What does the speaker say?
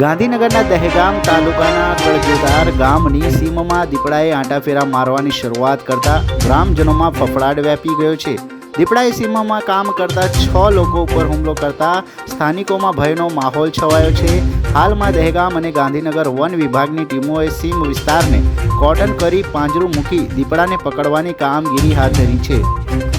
ગાંધીનગરના દહેગામ તાલુકાના કળજોદાર ગામની સીમમાં દીપડાએ આંટાફેરા મારવાની શરૂઆત કરતા ગ્રામજનોમાં ફફડાટ વ્યાપી ગયો છે. દીપડાએ સીમમાં કામ કરતા છ લોકો ઉપર હુમલો કરતા સ્થાનિકોમાં ભયનો માહોલ છવાયો છે. હાલમાં દહેગામ અને ગાંધીનગર વન વિભાગની ટીમોએ સીમ વિસ્તારને કોર્ડન કરી પાંજરું મૂકી દીપડાને પકડવાની કામગીરી હાથ ધરી છે.